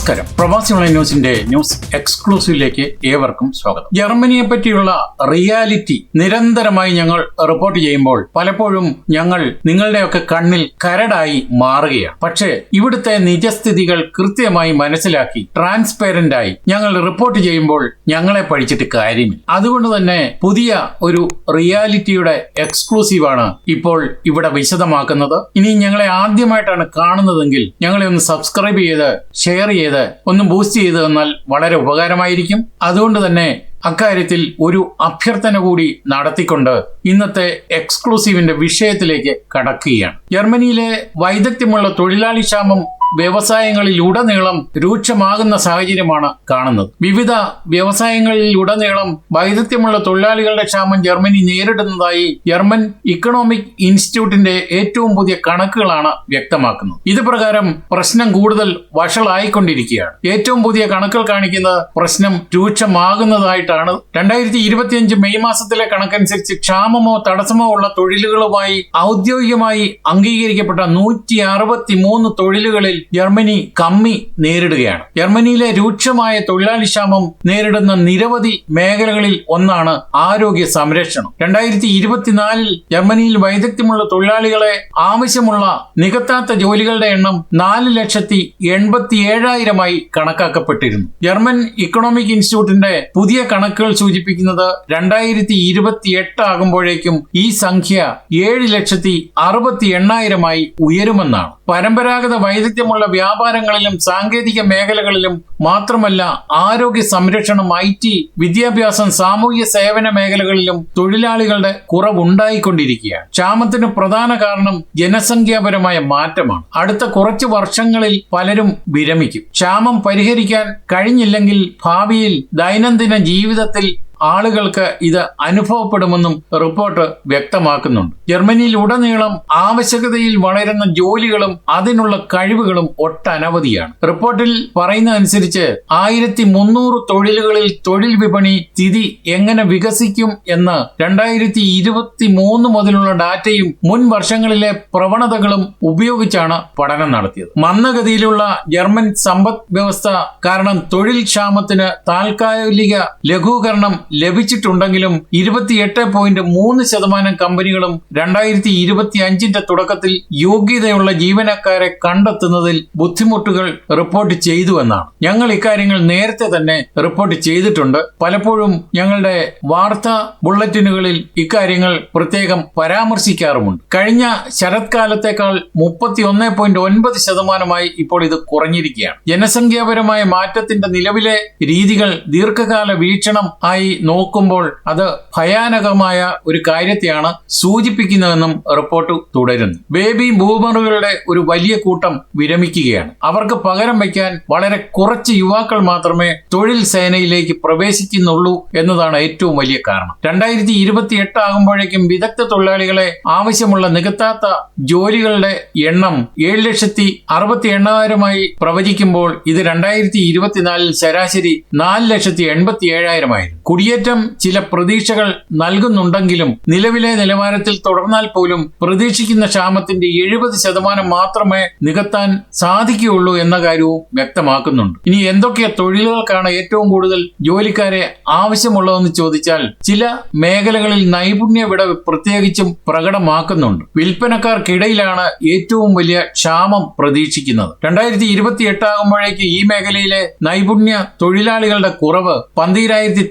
നമസ്കാരം. പ്രവാസി ഓൺലൈൻ ന്യൂസിന്റെ ന്യൂസ് എക്സ്ക്ലൂസീവിലേക്ക് ഏവർക്കും സ്വാഗതം. ജർമ്മനിയെ പറ്റിയുള്ള റിയാലിറ്റി നിരന്തരമായി ഞങ്ങൾ റിപ്പോർട്ട് ചെയ്യുമ്പോൾ പലപ്പോഴും ഞങ്ങൾ നിങ്ങളുടെയൊക്കെ കണ്ണിൽ കരടായി മാറുകയാണ്. പക്ഷേ ഇവിടുത്തെ നിജസ്ഥിതികൾ കൃത്യമായി മനസ്സിലാക്കി ട്രാൻസ്പെറന്റ് ആയി ഞങ്ങൾ റിപ്പോർട്ട് ചെയ്യുമ്പോൾ ഞങ്ങളെ പഠിച്ചിട്ട് കാര്യമില്ല. അതുകൊണ്ട് തന്നെ പുതിയ ഒരു റിയാലിറ്റിയുടെ എക്സ്ക്ലൂസീവാണ് ഇപ്പോൾ ഇവിടെ വിശദമാക്കുന്നത്. ഇനി ഞങ്ങളെ ആദ്യമായിട്ടാണ് കാണുന്നതെങ്കിൽ ഞങ്ങളെ ഒന്ന് സബ്സ്ക്രൈബ് ചെയ്ത് ഷെയർ ചെയ്ത് ഒന്ന് ബൂസ്റ്റ് ചെയ്ത് തന്നാൽ വളരെ ഉപകാരമായിരിക്കും. അതുകൊണ്ട് തന്നെ അക്കാര്യത്തിൽ ഒരു അഭ്യർത്ഥന കൂടി നടത്തിക്കൊണ്ട് ഇന്നത്തെ എക്സ്ക്ലൂസീവിന്റെ വിഷയത്തിലേക്ക് കടക്കുകയാണ്. ജർമ്മനിയിലെ വൈദഗ്ധ്യമുള്ള തൊഴിലാളി ക്ഷാമം വ്യവസായങ്ങളിൽ ഉടനീളം രൂക്ഷമാകുന്ന സാഹചര്യമാണ് കാണുന്നത്. വിവിധ വ്യവസായങ്ങളിൽ ഉടനീളം വൈദഗ്ധ്യമുള്ള തൊഴിലാളികളുടെ ക്ഷാമം ജർമ്മനി നേരിടുന്നതായി ജർമ്മൻ ഇക്കണോമിക് ഇൻസ്റ്റിറ്റ്യൂട്ടിന്റെ ഏറ്റവും പുതിയ കണക്കുകളാണ് വ്യക്തമാക്കുന്നത്. ഇത് പ്രകാരം പ്രശ്നം കൂടുതൽ വഷളായിക്കൊണ്ടിരിക്കുകയാണ്. ഏറ്റവും പുതിയ കണക്കുകൾ കാണിക്കുന്നത് പ്രശ്നം രൂക്ഷമാകുന്നതായിട്ടാണ് രണ്ടായിരത്തി ഇരുപത്തിയഞ്ച് മെയ് മാസത്തിലെ കണക്കനുസരിച്ച് ക്ഷാമമോ തടസ്സമോ ഉള്ള തൊഴിലുകളുമായി ഔദ്യോഗികമായി അംഗീകരിക്കപ്പെട്ട നൂറ്റി അറുപത്തി മൂന്ന് തൊഴിലുകളിൽ ജർമ്മനി കമ്മി നേരിടുകയാണ്. ജർമ്മനിയിലെ രൂക്ഷമായ തൊഴിലാളി ക്ഷാമം നേരിടുന്ന നിരവധി മേഖലകളിൽ ഒന്നാണ് ആരോഗ്യ സംരക്ഷണം. രണ്ടായിരത്തി ഇരുപത്തിനാലിൽ ജർമ്മനിയിൽ വൈദഗ്ധ്യമുള്ള തൊഴിലാളികളെ ആവശ്യമുള്ള നികത്താത്ത ജോലികളുടെ എണ്ണം നാല് ലക്ഷത്തി എൺപത്തി ഏഴായിരമായി കണക്കാക്കപ്പെട്ടിരുന്നു. ജർമ്മൻ ഇക്കണോമിക് ഇൻസ്റ്റിറ്റ്യൂട്ടിന്റെ പുതിയ കണക്കുകൾ സൂചിപ്പിക്കുന്നത് രണ്ടായിരത്തി ഇരുപത്തി എട്ട് ആകുമ്പോഴേക്കും ഈ സംഖ്യ ഏഴ് ലക്ഷത്തി അറുപത്തി എണ്ണായിരമായി ഉയരുമെന്നാണ്. പരമ്പരാഗത വൈദഗ്ധ്യമുള്ള വ്യാപാരങ്ങളിലും സാങ്കേതിക മേഖലകളിലും മാത്രമല്ല ആരോഗ്യ സംരക്ഷണം ഐ ടി വിദ്യാഭ്യാസം സാമൂഹ്യ സേവന മേഖലകളിലും തൊഴിലാളികളുടെ കുറവുണ്ടായിക്കൊണ്ടിരിക്കുകയാണ്. ക്ഷാമത്തിന് പ്രധാന കാരണം ജനസംഖ്യാപരമായ മാറ്റമാണ്. അടുത്ത കുറച്ച് വർഷങ്ങളിൽ പലരും വിരമിക്കും. ക്ഷാമം പരിഹരിക്കാൻ കഴിഞ്ഞില്ലെങ്കിൽ ഭാവിയിൽ ദൈനംദിന ജീവിതത്തിൽ ആളുകൾക്ക് ഇത് അനുഭവപ്പെടുമെന്നും റിപ്പോർട്ട് വ്യക്തമാക്കുന്നുണ്ട്. ജർമ്മനിയിൽ ഉടനീളം ആവശ്യകതയിൽ വളരുന്ന ജോലികളും അതിനുള്ള കഴിവുകളും ഒട്ടനവധിയാണ്. റിപ്പോർട്ടിൽ പറയുന്നതനുസരിച്ച് ആയിരത്തി മുന്നൂറ് തൊഴിലുകളിൽ തൊഴിൽ വിപണി സ്ഥിതി എങ്ങനെ വികസിക്കും എന്ന് രണ്ടായിരത്തി ഇരുപത്തി മൂന്ന് മുതലുള്ള ഡാറ്റയും മുൻ വർഷങ്ങളിലെ പ്രവണതകളും ഉപയോഗിച്ചാണ് പഠനം നടത്തിയത്. മന്ദഗതിയിലുള്ള ജർമ്മൻ സമ്പദ് വ്യവസ്ഥ കാരണം തൊഴിൽ ക്ഷാമത്തിന് താൽക്കാലിക ലഘൂകരണം ലഭിച്ചിട്ടുണ്ടെങ്കിലും ഇരുപത്തിയെട്ട് പോയിന്റ് മൂന്ന് ശതമാനം കമ്പനികളും രണ്ടായിരത്തി ഇരുപത്തി അഞ്ചിന്റെ തുടക്കത്തിൽ യോഗ്യതയുള്ള ജീവനക്കാരെ കണ്ടെത്തുന്നതിൽ ബുദ്ധിമുട്ടുകൾ റിപ്പോർട്ട് ചെയ്തു എന്നാണ്. ഞങ്ങൾ ഇക്കാര്യങ്ങൾ നേരത്തെ തന്നെ റിപ്പോർട്ട് ചെയ്തിട്ടുണ്ട്. പലപ്പോഴും ഞങ്ങളുടെ വാർത്താ ബുള്ളറ്റിനുകളിൽ ഇക്കാര്യങ്ങൾ പ്രത്യേകം പരാമർശിക്കാറുമുണ്ട്. കഴിഞ്ഞ ശരത്കാലത്തേക്കാൾ മുപ്പത്തി ഒന്ന് പോയിന്റ് ഒൻപത് ശതമാനമായി ഇപ്പോൾ ഇത് കുറഞ്ഞിരിക്കുകയാണ്. ജനസംഖ്യാപരമായ മാറ്റത്തിന്റെ നിലവിലെ രീതികൾ ദീർഘകാല വീക്ഷണം ആയി നോക്കുമ്പോൾ അത് ഭയാനകമായ ഒരു കാര്യത്തെയാണ് സൂചിപ്പിക്കുന്നതെന്നും റിപ്പോർട്ട് തുടരുന്നു. ബേബി ബൂമറുകളുടെ ഒരു വലിയ കൂട്ടം വിരമിക്കുകയാണ്. അവർക്ക് പകരം വയ്ക്കാൻ വളരെ കുറച്ച് യുവാക്കൾ മാത്രമേ തൊഴിൽ സേനയിലേക്ക് പ്രവേശിക്കുന്നുള്ളൂ എന്നതാണ് ഏറ്റവും വലിയ കാരണം. രണ്ടായിരത്തി ഇരുപത്തി എട്ട് ആകുമ്പോഴേക്കും വിദഗ്ധ തൊഴിലാളികളെ ആവശ്യമുള്ള നികത്താത്ത ജോലികളുടെ എണ്ണം ഏഴ് ലക്ഷത്തി അറുപത്തി എണ്ണായിരമായി പ്രവചിക്കുമ്പോൾ ഇത് രണ്ടായിരത്തി ഇരുപത്തിനാലിൽ ശരാശരി നാല് ലക്ഷത്തി എൺപത്തി ഏഴായിരമായിരുന്നു. കുടിയേറ്റം ചില പ്രതീക്ഷകൾ നൽകുന്നുണ്ടെങ്കിലും നിലവിലെ നിലവാരത്തിൽ തുടർന്നാൽ പോലും പ്രതീക്ഷിക്കുന്ന ക്ഷാമത്തിന്റെ എഴുപത് ശതമാനം മാത്രമേ നികത്താൻ സാധിക്കുകയുള്ളൂ എന്ന കാര്യവും വ്യക്തമാക്കുന്നുണ്ട്. ഇനി എന്തൊക്കെ തൊഴിലുകൾക്കാണ് ഏറ്റവും കൂടുതൽ ജോലിക്കാരെ ആവശ്യമുള്ളതെന്ന് ചോദിച്ചാൽ ചില മേഖലകളിൽ നൈപുണ്യ വിടവ് പ്രത്യേകിച്ചും പ്രകടമാക്കുന്നുണ്ട്. വിൽപ്പനക്കാർക്കിടയിലാണ് ഏറ്റവും വലിയ ക്ഷാമം പ്രതീക്ഷിക്കുന്നത്. രണ്ടായിരത്തി ഇരുപത്തി എട്ടാകുമ്പോഴേക്ക് ഈ മേഖലയിലെ നൈപുണ്യ തൊഴിലാളികളുടെ കുറവ് പന്തീരായിരത്തി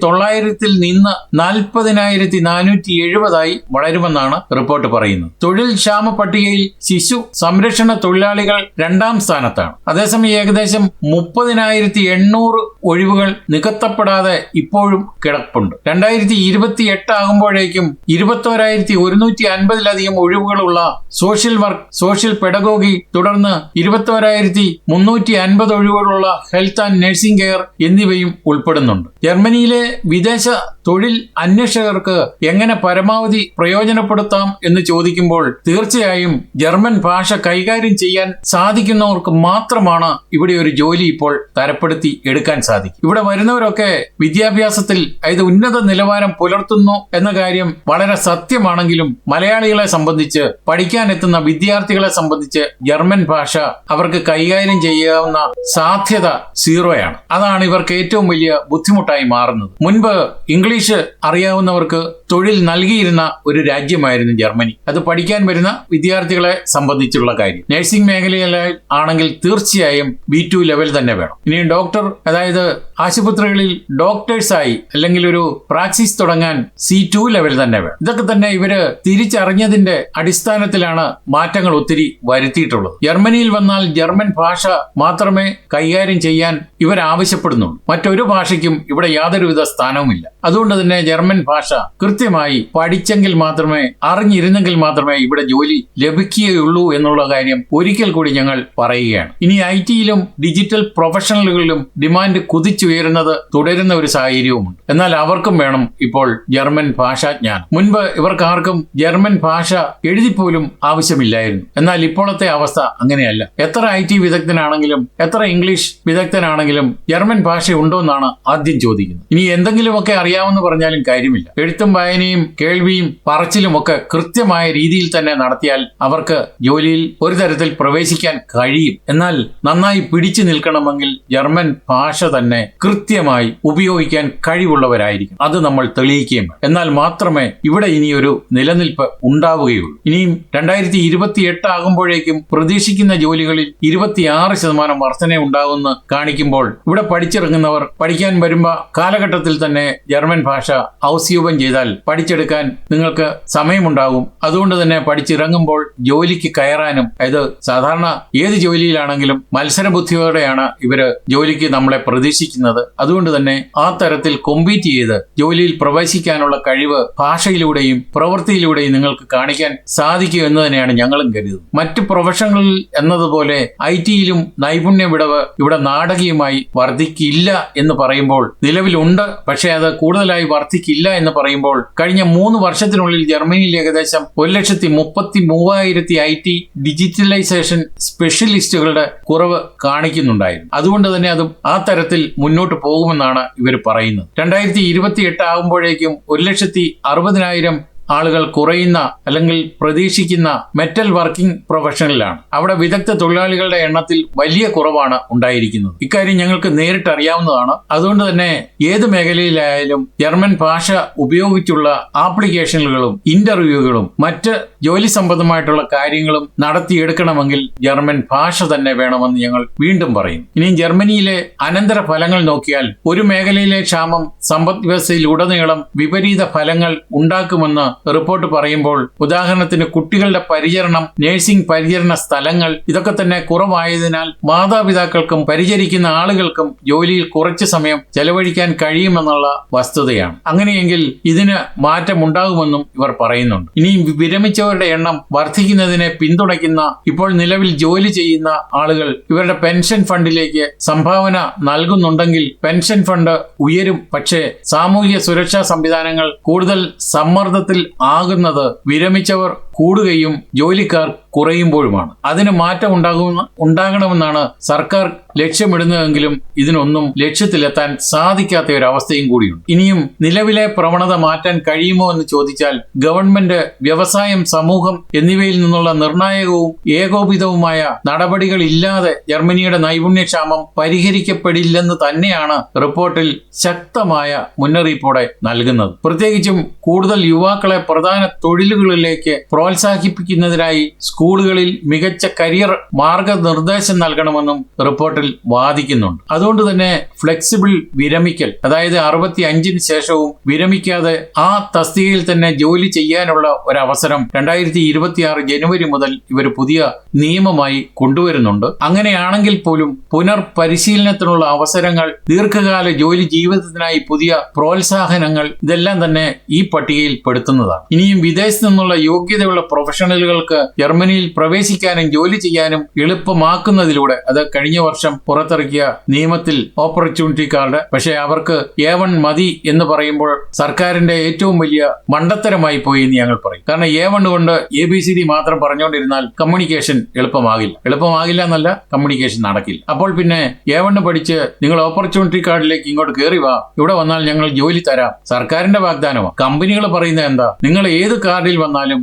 തൊള്ളായിരത്തിൽ നിന്ന് നാൽപ്പതിനായിരത്തി നാനൂറ്റി എഴുപതായി വളരുമെന്നാണ് റിപ്പോർട്ട് പറയുന്നത്. തൊഴിൽ ക്ഷാമ പട്ടികയിൽ ശിശു സംരക്ഷണ തൊഴിലാളികൾ രണ്ടാം സ്ഥാനത്താണ്. അതേസമയം ഏകദേശം മുപ്പതിനായിരത്തി എണ്ണൂറ് ഒഴിവുകൾ നികത്തപ്പെടാതെ ഇപ്പോഴും കിടപ്പുണ്ട്. രണ്ടായിരത്തി ഇരുപത്തി എട്ട് ആകുമ്പോഴേക്കും ഇരുപത്തോരായിരത്തി ഒരുന്നൂറ്റി അൻപതിലധികം ഒഴിവുകളുള്ള സോഷ്യൽ വർക്ക് സോഷ്യൽ പെഡഗോഗി തുടർന്ന് ഇരുപത്തോരായിരത്തി മുന്നൂറ്റി അൻപത് ഒഴിവുകളുള്ള ഹെൽത്ത് ആൻഡ് നഴ്സിംഗ് കെയർ എന്നിവയും ഉൾപ്പെടുന്നുണ്ട്. ജർമ്മനിയിലെ വിദേശ വിദേശ തൊഴിൽ അന്വേഷകർക്ക് എങ്ങനെ പരമാവധി പ്രയോജനപ്പെടുത്താം എന്ന് ചോദിക്കുമ്പോൾ തീർച്ചയായും ജർമ്മൻ ഭാഷ കൈകാര്യം ചെയ്യാൻ സാധിക്കുന്നവർക്ക് മാത്രമാണ് ഇവിടെ ഒരു ജോലി ഇപ്പോൾ തരപ്പെടുത്തി എടുക്കാൻ സാധിക്കും. ഇവിടെ വരുന്നവരൊക്കെ വിദ്യാഭ്യാസത്തിൽ അതായത് ഉന്നത നിലവാരം പുലർത്തുന്നു എന്ന കാര്യം വളരെ സത്യമാണെങ്കിലും മലയാളികളെ സംബന്ധിച്ച് പഠിക്കാൻ എത്തുന്ന വിദ്യാർത്ഥികളെ സംബന്ധിച്ച് ജർമ്മൻ ഭാഷ അവർക്ക് കൈകാര്യം ചെയ്യാവുന്ന സാധ്യത സീറോയാണ്. അതാണ് ഇവർക്ക് ഏറ്റവും വലിയ ബുദ്ധിമുട്ടായി മാറുന്നത്. മുൻപ് ഇംഗ്ലീഷ് അറിയാവുന്നവർക്ക് തൊഴിൽ നൽകിയിരുന്ന ഒരു രാജ്യമായിരുന്നു ജർമ്മനി. അത് പഠിക്കാൻ വരുന്ന വിദ്യാർത്ഥികളെ സംബന്ധിച്ചുള്ള കാര്യം. നഴ്സിംഗ് മേഖലയിൽ ആണെങ്കിൽ തീർച്ചയായും ബി ടു ലെവൽ തന്നെ വേണം. ഇനി ഡോക്ടർ അതായത് ആശുപത്രികളിൽ ഡോക്ടേഴ്സായി അല്ലെങ്കിൽ ഒരു പ്രാക്ടീസ് തുടങ്ങാൻ സി ടു ലെവൽ തന്നെ വേണം. ഇതൊക്കെ തന്നെ ഇവർ തിരിച്ചറിഞ്ഞതിന്റെ അടിസ്ഥാനത്തിലാണ് മാറ്റങ്ങൾ ഒത്തിരി വരുത്തിയിട്ടുള്ളത്. ജർമ്മനിയിൽ വന്നാൽ ജർമ്മൻ ഭാഷ മാത്രമേ കൈകാര്യം ചെയ്യാൻ ഇവർ ആവശ്യപ്പെടുന്നുള്ളൂ. മറ്റൊരു ഭാഷയ്ക്കും ഇവിടെ യാതൊരുവിധ സ്ഥാനവുമില്ല. അതുകൊണ്ട് തന്നെ ജർമ്മൻ ഭാഷ കൃത്യമായി പഠിച്ചെങ്കിൽ മാത്രമേ അറിഞ്ഞിരുന്നെങ്കിൽ മാത്രമേ ഇവിടെ ജോലി ലഭിക്കുകയുള്ളൂ എന്നുള്ള കാര്യം ഒരിക്കൽ കൂടി ഞങ്ങൾ പറയുകയാണ്. ഇനി ഐ ടിയിലും ഡിജിറ്റൽ പ്രൊഫഷണലുകളിലും ഡിമാൻഡ് കുതിച്ചുയരുന്നത് തുടരുന്ന ഒരു സാഹചര്യവുമുണ്ട്. എന്നാൽ അവർക്കും വേണം ഇപ്പോൾ ജർമ്മൻ ഭാഷാജ്ഞാനം മുൻപ് ഇവർക്കാർക്കും ജർമ്മൻ ഭാഷ എഴുതിപ്പോലും ആവശ്യമില്ലായിരുന്നു. എന്നാൽ ഇപ്പോഴത്തെ അവസ്ഥ അങ്ങനെയല്ല. എത്ര ഐ ടി വിദഗ്ധനാണെങ്കിലും എത്ര ഇംഗ്ലീഷ് വിദഗ്ധനാണെങ്കിലും ജർമ്മൻ ഭാഷ ഉണ്ടോ എന്നാണ് ആദ്യം ചോദിക്കുന്നത്. ഇനി എന്തെങ്കിലുമൊക്കെ അറിയാമെന്ന് പറഞ്ഞാലും കാര്യമില്ല. എഴുത്തും വായനയും കേൾവിയും പറച്ചിലും ഒക്കെ കൃത്യമായ രീതിയിൽ തന്നെ നടത്തിയാൽ അവർക്ക് ജോലിയിൽ ഒരു തരത്തിൽ പ്രവേശിക്കാൻ കഴിയും. എന്നാൽ നന്നായി പിടിച്ചു നിൽക്കണമെങ്കിൽ ജർമ്മൻ ഭാഷ തന്നെ കൃത്യമായി ഉപയോഗിക്കാൻ കഴിവുള്ളവരായിരിക്കും അത് നമ്മൾ തെളിയിക്കുകയും എന്നാൽ മാത്രമേ ഇവിടെ ഇനിയൊരു നിലനിൽപ്പ് ഉണ്ടാവുകയുള്ളൂ. ഇനിയും രണ്ടായിരത്തി ഇരുപത്തി എട്ട് ആകുമ്പോഴേക്കും പ്രതീക്ഷിക്കുന്ന ജോലികളിൽ ഇരുപത്തിയാറ് ശതമാനം വർധന ഉണ്ടാകുമെന്ന് കാണിക്കുമ്പോൾ ഇവിടെ പഠിച്ചിറങ്ങുന്നവർ പഠിക്കാൻ വരുമ്പോൾ കാലഘട്ടത്തിൽ തന്നെ ജർമ്മൻ ഭാഷ ഔസ്യൂപം ചെയ്താൽ പഠിച്ചെടുക്കാൻ നിങ്ങൾക്ക് സമയമുണ്ടാകും. അതുകൊണ്ട് തന്നെ പഠിച്ചിറങ്ങുമ്പോൾ ജോലിക്ക് കയറാനും അതായത് സാധാരണ ഏത് ജോലിയിലാണെങ്കിലും മത്സര ബുദ്ധിയോടെയാണ് ഇവർ ജോലിക്ക് നമ്മളെ പ്രതീക്ഷിക്കുന്നത്. അതുകൊണ്ട് തന്നെ ആ തരത്തിൽ കൊമ്പീറ്റ് ചെയ്ത് ജോലിയിൽ പ്രവേശിക്കാനുള്ള കഴിവ് ഭാഷയിലൂടെയും പ്രവൃത്തിയിലൂടെയും നിങ്ങൾക്ക് കാണിക്കാൻ സാധിക്കും എന്ന് തന്നെയാണ് ഞങ്ങളും കരുതുന്നത്. മറ്റ് പ്രൊഫഷണലിൽ എന്നതുപോലെ ഐ ടിയിലും നൈപുണ്യ വിടവ് ഇവിടെ നാടകീയമായി വർദ്ധിക്കില്ല എന്ന് പറയുമ്പോൾ നിലവിലുണ്ട്. പക്ഷേ അത് കൂടുതലായി വർദ്ധിക്കില്ല എന്ന് പറയുമ്പോൾ കഴിഞ്ഞ മൂന്ന് വർഷത്തിനുള്ളിൽ ജർമ്മനിയിൽ ഏകദേശം ഒരു ലക്ഷത്തി മുപ്പത്തി മൂവായിരത്തി ഐ ടി ഡിജിറ്റലൈസേഷൻ സ്പെഷ്യലിസ്റ്റുകളുടെ കുറവ് കാണിക്കുന്നുണ്ടായിരുന്നു. അതുകൊണ്ട് തന്നെ അതും ആ തരത്തിൽ മുന്നോട്ട് പോകുമെന്നാണ് ഇവർ പറയുന്നത്. രണ്ടായിരത്തി ഇരുപത്തി എട്ട് ആകുമ്പോഴേക്കും ഒരു ലക്ഷത്തി അറുപതിനായിരം ആളുകൾ കുറയുന്ന അല്ലെങ്കിൽ പ്രതീക്ഷിക്കുന്ന മെറ്റൽ വർക്കിംഗ് പ്രൊഫഷനിലാണ് അവിടെ വിദഗ്ധ തൊഴിലാളികളുടെ എണ്ണത്തിൽ വലിയ കുറവാണ് ഉണ്ടായിരിക്കുന്നത്. ഇക്കാര്യം ഞങ്ങൾക്ക് നേരിട്ട് അറിയാവുന്നതാണ് അതുകൊണ്ട് തന്നെ ഏത് മേഖലയിലായാലും ജർമ്മൻ ഭാഷ ഉപയോഗിച്ചുള്ള ആപ്ലിക്കേഷനുകളും ഇന്റർവ്യൂകളും മറ്റ് ജോലി സംബന്ധമായിട്ടുള്ള കാര്യങ്ങളും നടത്തിയെടുക്കണമെങ്കിൽ ജർമ്മൻ ഭാഷ തന്നെ വേണമെന്ന് ഞങ്ങൾ വീണ്ടും പറയും. ഇനി ജർമ്മനിയിലെ അനന്തര ഫലങ്ങൾ നോക്കിയാൽ ഒരു മേഖലയിലെ ക്ഷാമം സമ്പദ് വ്യവസ്ഥയിൽ ഉടനീളം വിപരീത ഫലങ്ങൾ ഉണ്ടാക്കുമെന്ന് റിപ്പോർട്ട് പറയുമ്പോൾ ഉദാഹരണത്തിന് കുട്ടികളുടെ പരിചരണം നഴ്സിംഗ് പരിചരണ സ്ഥലങ്ങൾ ഇതൊക്കെ തന്നെ കുറവായതിനാൽ മാതാപിതാക്കൾക്കും പരിചരിക്കുന്ന ആളുകൾക്കും ജോലിയിൽ കുറച്ച് സമയം ചെലവഴിക്കാൻ കഴിയുമെന്നുള്ള വസ്തുതയാണ്. അങ്ങനെയെങ്കിൽ ഇതിന് മാറ്റമുണ്ടാകുമെന്നും ഇവർ പറയുന്നുണ്ട്. ഇനിയും വിരമിച്ചവരുടെ എണ്ണം വർദ്ധിക്കുന്നതിനെ പിന്തുണയ്ക്കുന്ന ഇപ്പോൾ നിലവിൽ ജോലി ചെയ്യുന്ന ആളുകൾ ഇവരുടെ പെൻഷൻ ഫണ്ടിലേക്ക് സംഭാവന നൽകുന്നുണ്ടെങ്കിൽ പെൻഷൻ ഫണ്ട് ഉയരും. പക്ഷേ സാമൂഹ്യ സുരക്ഷാ സംവിധാനങ്ങൾ കൂടുതൽ സമ്മർദ്ദത്തിൽ ആകുന്നത് വിരമിച്ചവർ കൂടുകയും ജോലിക്കാർ കുറയുമ്പോഴുമാണ്. അതിന് മാറ്റം ഉണ്ടാകുന്ന ഉണ്ടാകണമെന്നാണ് സർക്കാർ ലക്ഷ്യമിടുന്നതെങ്കിലും ഇതിനൊന്നും ലക്ഷ്യത്തിലെത്താൻ സാധിക്കാത്ത ഒരു അവസ്ഥയും കൂടിയുണ്ട്. ഇനിയും നിലവിലെ പ്രവണത മാറ്റാൻ കഴിയുമോ എന്ന് ചോദിച്ചാൽ ഗവൺമെന്റ് വ്യവസായം സമൂഹം എന്നിവയിൽ നിന്നുള്ള നിർണായകവും ഏകോപിതവുമായ നടപടികൾ ഇല്ലാതെ ജർമ്മനിയുടെ നൈപുണ്യക്ഷാമം പരിഹരിക്കപ്പെടില്ലെന്ന് തന്നെയാണ് റിപ്പോർട്ടിൽ ശക്തമായ മുന്നറിയിപ്പോടെ നൽകുന്നത്. പ്രത്യേകിച്ചും കൂടുതൽ യുവാക്കളെ പ്രധാന തൊഴിലുകളിലേക്ക് പ്രോത്സാഹിപ്പിക്കുന്നതിനായി സ്കൂളുകളിൽ മികച്ച കരിയർ മാർഗനിർദ്ദേശം നൽകണമെന്നും റിപ്പോർട്ടിൽ വാദിക്കുന്നുണ്ട്. അതുകൊണ്ട് തന്നെ ഫ്ലെക്സിബിൾ വിരമിക്കൽ അതായത് അറുപത്തി അഞ്ചിന് ശേഷവും വിരമിക്കാതെ ആ തസ്തികയിൽ തന്നെ ജോലി ചെയ്യാനുള്ള ഒരു അവസരം രണ്ടായിരത്തി ഇരുപത്തിയാറ് ജനുവരി മുതൽ ഇവർ പുതിയ നിയമമായി കൊണ്ടുവരുന്നുണ്ട്. അങ്ങനെയാണെങ്കിൽ പോലും പുനർപരിശീലനത്തിനുള്ള അവസരങ്ങൾ ദീർഘകാല ജോലി ജീവിതത്തിനായി പുതിയ പ്രോത്സാഹനങ്ങൾ ഇതെല്ലാം തന്നെ ഈ പട്ടികയിൽ പെടുത്തുന്നതാണ്. ഇനിയും വിദേശത്ത് നിന്നുള്ള യോഗ്യതയുള്ള പോലുള്ള പ്രൊഫഷണലുകൾക്ക് ജർമ്മനിയിൽ പ്രവേശിക്കാനും ജോലി ചെയ്യാനും എളുപ്പമാക്കുന്നതിലൂടെ അത് കഴിഞ്ഞ വർഷം പുറത്തിറക്കിയ നിയമത്തിൽ ഓപ്പർച്യൂണിറ്റി കാർഡ് പക്ഷേ അവർക്ക് എ മതി എന്ന് പറയുമ്പോൾ സർക്കാരിന്റെ ഏറ്റവും വലിയ മണ്ടത്തരമായി പോയി എന്ന് ഞങ്ങൾ പറയും. കാരണം എ വൺ കൊണ്ട് എ ബി സി ഡി മാത്രം പറഞ്ഞുകൊണ്ടിരുന്നാൽ കമ്മ്യൂണിക്കേഷൻ എളുപ്പമാകില്ല. എളുപ്പമാകില്ല എന്നല്ല കമ്മ്യൂണിക്കേഷൻ നടക്കില്ല. അപ്പോൾ പിന്നെ എ വണ് പഠിച്ച് നിങ്ങൾ ഓപ്പർച്യൂണിറ്റി കാർഡിലേക്ക് ഇങ്ങോട്ട് കയറി വാ. ഇവിടെ വന്നാൽ ഞങ്ങൾ ജോലി തരാം. സർക്കാരിന്റെ വാഗ്ദാനമാണ് കമ്പനികൾ പറയുന്നത് എന്താ? നിങ്ങൾ ഏത് കാർഡിൽ വന്നാലും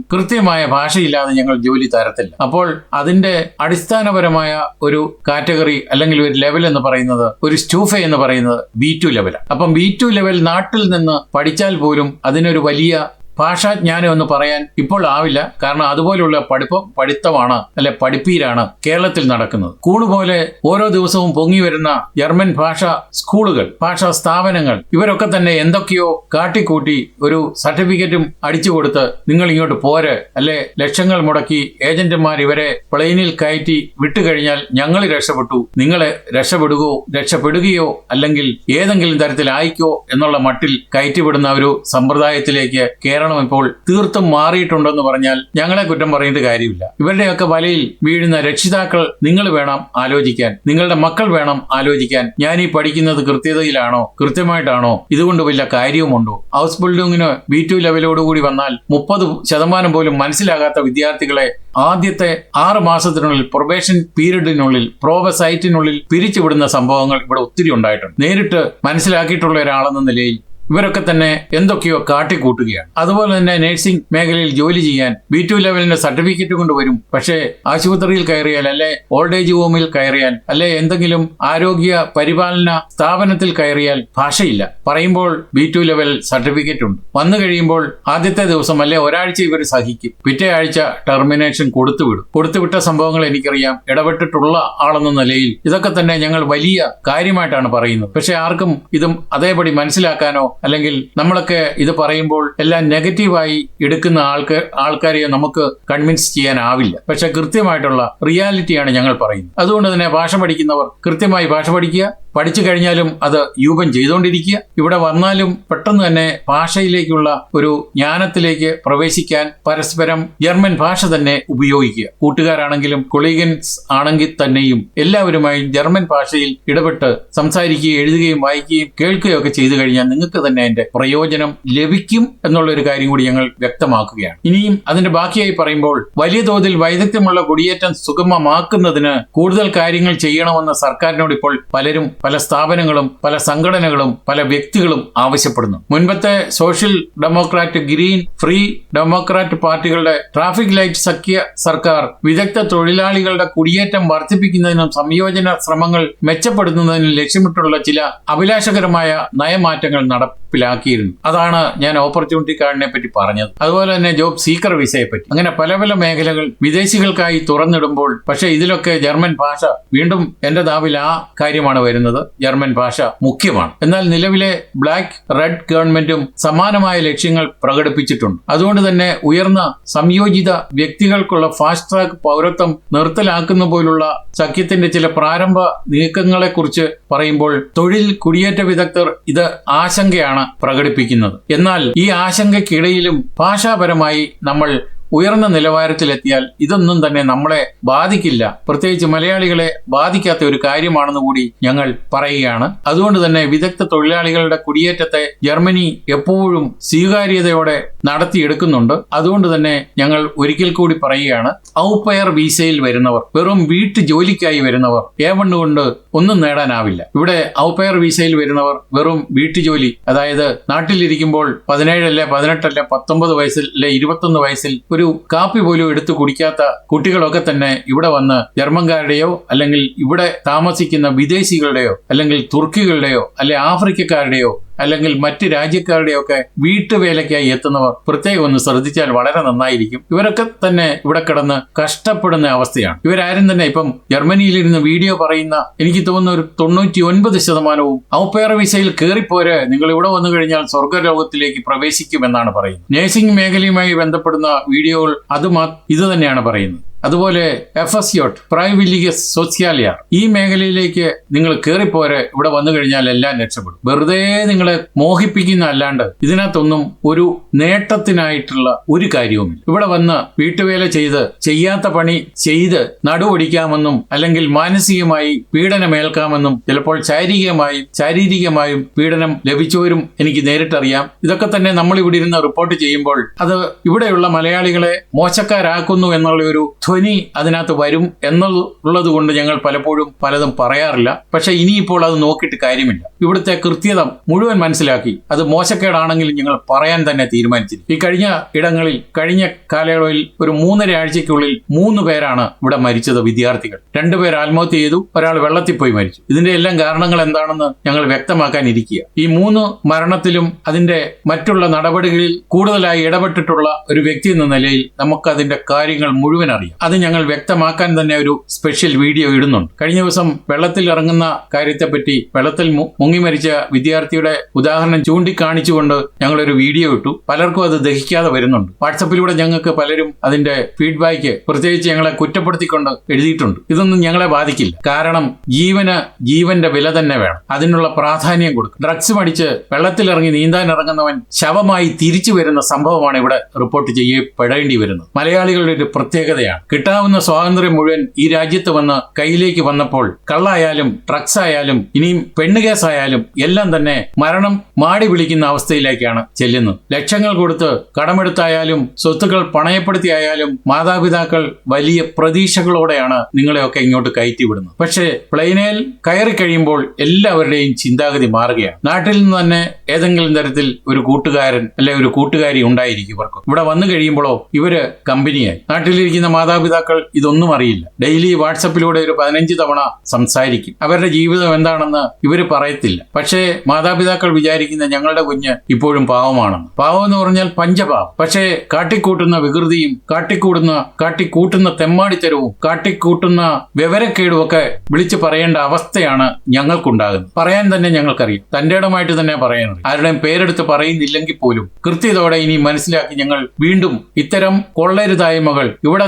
കൃത്യമായ ഭാഷയില്ലാതെ ഞങ്ങൾ ജോലി തരത്തില്ല. അപ്പോൾ അതിന്റെ അടിസ്ഥാനപരമായ ഒരു കാറ്റഗറി അല്ലെങ്കിൽ ഒരു ലെവൽ എന്ന് പറയുന്നത് ഒരു സ്റ്റൂഫ എന്ന് പറയുന്നത് ബി ടു ലെവലാണ്. അപ്പം ബി ടു ലെവൽ നാട്ടിൽ നിന്ന് പഠിച്ചാൽ പോലും അതിനൊരു വലിയ ഭാഷാജ്ഞാനം എന്ന് പറയാൻ ഇപ്പോൾ ആവില്ല. കാരണം അതുപോലുള്ള പഠിപ്പം പഠിത്തമാണ് അല്ലെ പഠിപ്പീരാണ് കേരളത്തിൽ നടക്കുന്നത്. കൂടുപോലെ ഓരോ ദിവസവും പൊങ്ങി വരുന്ന ജർമ്മൻ ഭാഷ സ്കൂളുകൾ ഭാഷാ സ്ഥാപനങ്ങൾ ഇവരൊക്കെ തന്നെ എന്തൊക്കെയോ കാട്ടിക്കൂട്ടി ഒരു സർട്ടിഫിക്കറ്റും അടിച്ചു കൊടുത്ത് നിങ്ങൾ ഇങ്ങോട്ട് പോരെ അല്ലെ ലക്ഷങ്ങൾ മുടക്കി ഏജന്റുമാർ ഇവരെ പ്ലെയിനിൽ കയറ്റി വിട്ടുകഴിഞ്ഞാൽ ഞങ്ങൾ രക്ഷപ്പെട്ടു നിങ്ങളെ രക്ഷപ്പെടുകയോ രക്ഷപ്പെടുകയോ അല്ലെങ്കിൽ ഏതെങ്കിലും തരത്തിൽ തരത്തിലായിക്കോ എന്നുള്ള മട്ടിൽ കയറ്റിവിടുന്ന ഒരു സമ്പ്രദായത്തിലേക്ക് കേരളം ഇപ്പോൾ തീർത്തും മാറിയിട്ടുണ്ടെന്ന് പറഞ്ഞാൽ ഞങ്ങളെ കുറ്റം പറയുന്നത് കാര്യമില്ല. ഇവരുടെയൊക്കെ വലയിൽ വീഴുന്ന രക്ഷിതാക്കൾ നിങ്ങൾ വേണം ആലോചിക്കാൻ. നിങ്ങളുടെ മക്കൾ വേണം ആലോചിക്കാൻ. ഞാൻ ഈ പഠിക്കുന്നത് കൃത്യതയിലാണോ? കൃത്യമായിട്ടാണോ? ഇതുകൊണ്ട് വല്ല കാര്യവുമുണ്ടോ? ഹൗസ് ബിൽഡിങ്ങിന് ബി ടു ലെവലോടുകൂടി വന്നാൽ മുപ്പത് ശതമാനം പോലും മനസ്സിലാകാത്ത വിദ്യാർത്ഥികളെ ആദ്യത്തെ ആറ് മാസത്തിനുള്ളിൽ പ്രൊബേഷൻ പീരീഡിനുള്ളിൽ പ്രോബ സൈറ്റിനുള്ളിൽ പിരിച്ചുവിടുന്ന സംഭവങ്ങൾ ഇവിടെ ഒത്തിരി ഉണ്ടായിട്ടുണ്ട്. നേരിട്ട് മനസ്സിലാക്കിയിട്ടുള്ള ഒരാളെന്ന നിലയിൽ ഇവരൊക്കെ തന്നെ എന്തൊക്കെയോ കാട്ടിക്കൂട്ടുകയാണ്. അതുപോലെ തന്നെ നഴ്സിംഗ് മേഖലയിൽ ജോലി ചെയ്യാൻ ബി ടു ലെവലിന്റെ സർട്ടിഫിക്കറ്റ് കൊണ്ടുവരും. പക്ഷേ ആശുപത്രിയിൽ കയറിയാൽ അല്ലെ ഓൾഡ് ഏജ് ഹോമിൽ കയറിയാൽ അല്ലെ എന്തെങ്കിലും ആരോഗ്യ പരിപാലന സ്ഥാപനത്തിൽ കയറിയാൽ ഭാഷയില്ല. പറയുമ്പോൾ ബി ടു ലെവൽ സർട്ടിഫിക്കറ്റ് ഉണ്ട്. വന്നു കഴിയുമ്പോൾ ആദ്യത്തെ ദിവസം അല്ലെ ഒരാഴ്ച ഇവർ സഹിക്കും. പിറ്റേ ആഴ്ച ടെർമിനേഷൻ കൊടുത്തുവിടും കൊടുത്തുവിട്ട സംഭവങ്ങൾ എനിക്കറിയാം. ഇടപെട്ടിട്ടുള്ള ആളെന്ന നിലയിൽ ഇതൊക്കെ തന്നെ ഞങ്ങൾ വലിയ കാര്യമായിട്ടാണ് പറയുന്നത്. പക്ഷെ ആർക്കും ഇതും അതേപടി മനസ്സിലാക്കാനോ അല്ലെങ്കിൽ നമ്മളൊക്കെ ഇത് പറയുമ്പോൾ എല്ലാം നെഗറ്റീവായി എടുക്കുന്ന ആൾക്ക് ആൾക്കാരെ നമുക്ക് കൺവിൻസ് ചെയ്യാനാവില്ല. പക്ഷെ കൃത്യമായിട്ടുള്ള റിയാലിറ്റിയാണ് ഞങ്ങൾ പറയുന്നത്. അതുകൊണ്ട് തന്നെ ഭാഷ പഠിക്കുന്നവർ കൃത്യമായി ഭാഷ പഠിക്കുക പഠിച്ചു കഴിഞ്ഞാലും അത് യൂപം ചെയ്തുകൊണ്ടിരിക്കുക. ഇവിടെ വന്നാലും പെട്ടെന്ന് തന്നെ ഭാഷയിലേക്കുള്ള ഒരു ജ്ഞാനത്തിലേക്ക് പ്രവേശിക്കാൻ പരസ്പരം ജർമ്മൻ ഭാഷ തന്നെ ഉപയോഗിക്കുക. കൂട്ടുകാരാണെങ്കിലും കൊളീഗൻസ് ആണെങ്കിൽ തന്നെയും എല്ലാവരുമായി ജർമ്മൻ ഭാഷയിൽ ഇടപെട്ട് സംസാരിക്കുകയും എഴുതുകയും വായിക്കുകയും കേൾക്കുകയും ഒക്കെ ചെയ്തു കഴിഞ്ഞാൽ നിങ്ങൾക്ക് തന്നെ അതിന്റെ പ്രയോജനം ലഭിക്കും എന്നുള്ള ഒരു കാര്യം കൂടി ഞങ്ങൾ വ്യക്തമാക്കുകയാണ്. ഇനിയും അതിന്റെ ബാക്കിയായി പറയുമ്പോൾ വലിയ തോതിൽ വൈദഗ്ധ്യമുള്ള കുടിയേറ്റം സുഗമമാക്കുന്നതിന് കൂടുതൽ കാര്യങ്ങൾ ചെയ്യണമെന്ന് സർക്കാരിനോട് ഇപ്പോൾ പലരും പല സ്ഥാപനങ്ങളും പല സംഘടനകളും പല വ്യക്തികളും ആവശ്യപ്പെടുന്നു. മുൻപത്തെ social democrat green free democrat പാർട്ടികളുടെ ട്രാഫിക് ലൈറ്റ് സഖ്യ സർക്കാർ വിദഗ്ധ തൊഴിലാളികളുടെ കുടിയേറ്റം വർദ്ധിപ്പിക്കുന്നതിനും സംയോജന ശ്രമങ്ങൾ മെച്ചപ്പെടുത്തുന്നതിനും ലക്ഷ്യമിട്ടുള്ള ചില അഭിലാഷകരമായ നയമാറ്റങ്ങൾ നടപ്പിലാക്കിയിരുന്നു. അതാണ് ഞാൻ ഓപ്പർച്യൂണിറ്റി കാർഡിനെ പറ്റി പറഞ്ഞത്. അതുപോലെ തന്നെ ജോബ് സീക്കർ വിസയെ പറ്റി അങ്ങനെ പല പല മേഖലകൾ വിദേശികൾക്കായി തുറന്നിടുമ്പോൾ പക്ഷേ ഇതിലൊക്കെ ജർമ്മൻ ഭാഷ വീണ്ടും എന്റെ ദാവിൽ ആ കാര്യമാണ് വരുന്നത്. ജർമ്മൻ ഭാഷ മുഖ്യമാണ്. എന്നാൽ നിലവിലെ ബ്ലാക്ക് റെഡ് ഗവൺമെന്റും സമാനമായ ലക്ഷ്യങ്ങൾ പ്രകടിപ്പിച്ചിട്ടുണ്ട്. അതുകൊണ്ട് തന്നെ ഉയർന്ന സംയോജിത വ്യക്തികൾക്കുള്ള ഫാസ്റ്റ് ട്രാക്ക് പൗരത്വം നിർത്തലാക്കുന്ന പോലുള്ള സഖ്യത്തിന്റെ ചില പ്രാരംഭ നീക്കങ്ങളെക്കുറിച്ച് പറയുമ്പോൾ തൊഴിൽ കുടിയേറ്റ വിദഗ്ധർ ഇത് ആശങ്കയാണ് പ്രകടിപ്പിക്കുന്നത്. എന്നാൽ ഈ ആശങ്കയ്ക്കിടയിലും ഭാഷാപരമായി നമ്മൾ ഉയർന്ന നിലവാരത്തിലെത്തിയാൽ ഇതൊന്നും തന്നെ നമ്മളെ ബാധിക്കില്ല. പ്രത്യേകിച്ച് മലയാളികളെ ബാധിക്കാത്ത ഒരു കാര്യമാണെന്ന് കൂടി ഞങ്ങൾ പറയുകയാണ്. അതുകൊണ്ട് തന്നെ വിദഗ്ധ തൊഴിലാളികളുടെ കുടിയേറ്റത്തെ ജർമ്മനി എപ്പോഴും സ്വീകാര്യതയോടെ നടത്തിയെടുക്കുന്നുണ്ട്. അതുകൊണ്ട് തന്നെ ഞങ്ങൾ ഒരിക്കൽ കൂടി പറയുകയാണ് ഔപ്പയർ വിസയിൽ വരുന്നവർ വെറും വീട്ടു ജോലിക്കായി വരുന്നവർ ഏവണ്ണു കൊണ്ട് ഒന്നും നേടാനാവില്ല. ഇവിടെ ഔപ്പയർ വിസയിൽ വരുന്നവർ വെറും വീട്ടു ജോലി അതായത് നാട്ടിലിരിക്കുമ്പോൾ പതിനേഴല്ലേ പതിനെട്ടല്ലേ പത്തൊമ്പത് വയസ്സിൽ അല്ലെ ഇരുപത്തൊന്ന് വയസ്സിൽ ഒരു കാപ്പി പോലും എടുത്തു കുടിക്കാത്ത കുട്ടികളൊക്കെ തന്നെ ഇവിടെ വന്ന് ജർമ്മൻകാരുടെയോ അല്ലെങ്കിൽ ഇവിടെ താമസിക്കുന്ന വിദേശികളുടെയോ അല്ലെങ്കിൽ തുർക്കികളുടെയോ അല്ലെ ആഫ്രിക്കക്കാരുടെയോ അല്ലെങ്കിൽ മറ്റ് രാജ്യക്കാരുടെയൊക്കെ വീട്ടുവേലയ്ക്കായി എത്തുന്നവർ പ്രത്യേകം ഒന്ന് ശ്രദ്ധിച്ചാൽ വളരെ നന്നായിരിക്കും. ഇവരൊക്കെ തന്നെ ഇവിടെ കിടന്ന് കഷ്ടപ്പെടുന്ന അവസ്ഥയാണ്. ഇവരാരും തന്നെ ഇപ്പം ജർമ്മനിയിലിരുന്ന് വീഡിയോ പറയുന്ന എനിക്ക് തോന്നുന്ന ഒരു തൊണ്ണൂറ്റി ഒൻപത് ശതമാനവും ഔപ്പയർ വിസയിൽ കയറിപ്പോര് നിങ്ങൾ ഇവിടെ വന്നു കഴിഞ്ഞാൽ സ്വർഗലോകത്തിലേക്ക് പ്രവേശിക്കുമെന്നാണ് പറയുന്നത്. നഴ്സിംഗ് മേഖലയുമായി ബന്ധപ്പെടുന്ന വീഡിയോകൾ അത് ഇത് തന്നെയാണ് പറയുന്നത്. അതുപോലെ എഫ് എസ് യോട്ട് പ്രൈവിലിഗസ് സോസ്യാലിയ ഈ മേഖലയിലേക്ക് നിങ്ങൾ കയറിപ്പോരെ ഇവിടെ വന്നു കഴിഞ്ഞാൽ എല്ലാം രക്ഷപ്പെടും. വെറുതെ നിങ്ങളെ മോഹിപ്പിക്കുന്ന അല്ലാണ്ട് ഇതിനകത്തൊന്നും ഒരു നേട്ടത്തിനായിട്ടുള്ള ഒരു കാര്യവുമില്ല. ഇവിടെ വന്ന് വീട്ടുവേല ചെയ്ത് ചെയ്യാത്ത പണി ചെയ്ത് നടുവടിക്കാമെന്നും അല്ലെങ്കിൽ മാനസികമായി പീഡനമേൽക്കാമെന്നും ചിലപ്പോൾ ശാരീരികമായും ശാരീരികമായും പീഡനം ലഭിച്ചവരും എനിക്ക് നേരിട്ടറിയാം. ഇതൊക്കെ തന്നെ നമ്മൾ ഇവിടെ ഇരുന്ന് റിപ്പോർട്ട് ചെയ്യുമ്പോൾ അത് ഇവിടെയുള്ള മലയാളികളെ മോശക്കാരാക്കുന്നു എന്നുള്ള ഒരു ധ്വനി അതിനകത്ത് വരും എന്നുള്ളത് കൊണ്ട് ഞങ്ങൾ പലപ്പോഴും പലതും പറയാറില്ല. പക്ഷെ ഇനിയിപ്പോൾ അത് നോക്കിയിട്ട് കാര്യമില്ല. ഇവിടുത്തെ കൃത്യത മുഴുവൻ മനസ്സിലാക്കി. അത് മോശക്കേടാണെങ്കിലും ഞങ്ങൾ പറയാൻ തന്നെ തീരുമാനിച്ചു ഈ കഴിഞ്ഞ ഇടങ്ങളിൽ കഴിഞ്ഞ കാലയളവിൽ ഒരു മൂന്നര ആഴ്ചയ്ക്കുള്ളിൽ മൂന്ന് പേരാണ് ഇവിടെ മരിച്ചത് വിദ്യാർത്ഥികൾ. രണ്ടുപേർ ആത്മഹത്യ ചെയ്തു ഒരാൾ വെള്ളത്തിൽ പോയി മരിച്ചു. ഇതിന്റെ എല്ലാം കാരണങ്ങൾ എന്താണെന്ന് ഞങ്ങൾ വ്യക്തമാക്കാൻ ഇരിക്കുക. ഈ മൂന്ന് മരണത്തിലും അതിന്റെ മറ്റുള്ള നടപടികളിൽ കൂടുതലായി ഇടപെട്ടിട്ടുള്ള ഒരു വ്യക്തി എന്ന നിലയിൽ നമുക്ക് അതിന്റെ കാര്യങ്ങൾ മുഴുവൻ അറിയാം. അത് ഞങ്ങൾ വ്യക്തമാക്കാൻ തന്നെ ഒരു സ്പെഷ്യൽ വീഡിയോ ഇടുന്നുണ്ട്. കഴിഞ്ഞ ദിവസം വെള്ളത്തിൽ ഇറങ്ങുന്ന കാര്യത്തെപ്പറ്റി വെള്ളത്തിൽ മുങ്ങി മരിച്ച വിദ്യാർത്ഥിയുടെ ഉദാഹരണം ചൂണ്ടിക്കാണിച്ചുകൊണ്ട് ഞങ്ങളൊരു വീഡിയോ ഇട്ടു. പലർക്കും അത് ദഹിക്കാതെ വരുന്നുണ്ട്. വാട്സപ്പിലൂടെ ഞങ്ങൾക്ക് പലരും അതിന്റെ ഫീഡ്ബാക്ക് പ്രത്യേകിച്ച് ഞങ്ങളെ കുറ്റപ്പെടുത്തിക്കൊണ്ട് എഴുതിയിട്ടുണ്ട്. ഇതൊന്നും ഞങ്ങളെ ബാധിക്കില്ല. കാരണം ജീവന് ജീവന്റെ വില തന്നെ വേണം. അതിനുള്ള പ്രാധാന്യം കൊടുക്കും ഡ്രഗ്സ് മടിച്ച് വെള്ളത്തിലിറങ്ങി നീന്താൻ ഇറങ്ങുന്നവൻ ശവമായി തിരിച്ചു വരുന്ന സംഭവമാണ് ഇവിടെ റിപ്പോർട്ട് ചെയ്യപ്പെടേണ്ടി വരുന്നത്. മലയാളികളുടെ ഒരു പ്രത്യേകതയാണ്. കിട്ടാവുന്ന സ്വാതന്ത്ര്യം മുഴുവൻ ഈ രാജ്യത്ത് വന്ന് കയ്യിലേക്ക് വന്നപ്പോൾ കള്ളായാലും ഡ്രഗ്സ് ആയാലും ഇനിയും പെണ്ണുകേസായാലും എല്ലാം തന്നെ മരണം മാടി വിളിക്കുന്ന അവസ്ഥയിലേക്കാണ് ചെല്ലുന്നത്. ലക്ഷങ്ങൾ കൊടുത്ത് കടമെടുത്തായാലും സ്വത്തുക്കൾ പണയപ്പെടുത്തിയായാലും മാതാപിതാക്കൾ വലിയ പ്രതീക്ഷകളോടെയാണ് നിങ്ങളെയൊക്കെ ഇങ്ങോട്ട് കയറ്റിവിടുന്നത്. പക്ഷേ പ്ലെയിനേൽ കയറി കഴിയുമ്പോൾ എല്ലാവരുടെയും ചിന്താഗതി മാറുകയാണ്. നാട്ടിൽ നിന്ന് തന്നെ ഏതെങ്കിലും തരത്തിൽ ഒരു കൂട്ടുകാരൻ അല്ലെ ഒരു കൂട്ടുകാരി ഉണ്ടായിരിക്കും ഇവർക്ക്. ഇവിടെ വന്നു കഴിയുമ്പോഴോ ഇവർ കമ്പനിയായി. നാട്ടിലിരിക്കുന്ന മാതാപിതാക്കൾ ഇതൊന്നും അറിയില്ല. ഡെയിലി വാട്സപ്പിലൂടെ ഒരു പതിനഞ്ച് തവണ സംസാരിക്കും. അവരുടെ ജീവിതം എന്താണെന്ന് ഇവർ പറയത്തില്ല. പക്ഷേ മാതാപിതാക്കൾ വിചാരിക്കുന്ന ഞങ്ങളുടെ കുഞ്ഞ് ഇപ്പോഴും പാവമാണെന്ന്. പാവം എന്ന് പറഞ്ഞാൽ പഞ്ചപാവം. പക്ഷേ കാട്ടിക്കൂട്ടുന്ന വികൃതിയും കാട്ടിക്കൂടുന്ന കാട്ടിക്കൂട്ടുന്ന തെമ്മാടിത്തരവും കാട്ടിക്കൂട്ടുന്ന വിവരക്കേടും ഒക്കെ വിളിച്ചു പറയേണ്ട അവസ്ഥയാണ് ഞങ്ങൾക്കുണ്ടാകുന്നത്. പറയാൻ തന്നെ ഞങ്ങൾക്കറിയാം. തന്റെ ഇടമായിട്ട് തന്നെ പറയുന്നത് ആരുടെയും പേരെടുത്ത് പറയുന്നില്ലെങ്കിൽ പോലും കൃത്യതയോടെ ഇനി മനസ്സിലാക്കി ഞങ്ങൾ വീണ്ടും ഇത്തരം കൊള്ളരുതായ്മകൾ ഇവിടെ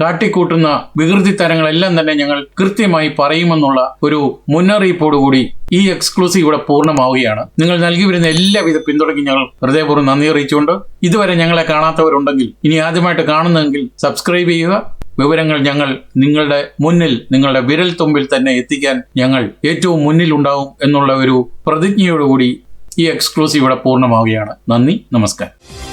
കാട്ടിക്കൂട്ടുന്ന വികൃതി തരങ്ങളെല്ലാം തന്നെ ഞങ്ങൾ കൃത്യമായി പറയുമെന്നുള്ള ഒരു മുന്നറിയിപ്പോടുകൂടി ഈ എക്സ്ക്ലൂസീവ് ഇവിടെ പൂർണമാവുകയാണ്. നിങ്ങൾ നൽകി വരുന്ന എല്ലാവിധ പിന്തുണയ്ക്കും ഞങ്ങൾ ഹൃദയപൂർവം നന്ദി അറിയിച്ചുകൊണ്ട് ഇതുവരെ ഞങ്ങളെ കാണാത്തവരുണ്ടെങ്കിൽ ഇനി ആദ്യമായിട്ട് കാണുന്നെങ്കിൽ സബ്സ്ക്രൈബ് ചെയ്യുക. വിവരങ്ങൾ ഞങ്ങൾ നിങ്ങളുടെ മുന്നിൽ നിങ്ങളുടെ വിരൽ തുമ്പിൽ തന്നെ എത്തിക്കാൻ ഞങ്ങൾ ഏറ്റവും മുന്നിൽ ഉണ്ടാവും എന്നുള്ള ഒരു പ്രതിജ്ഞയോടുകൂടി ഈ എക്സ്ക്ലൂസീവ് ഇവിടെ പൂർണമാവുകയാണ്. നന്ദി നമസ്കാരം.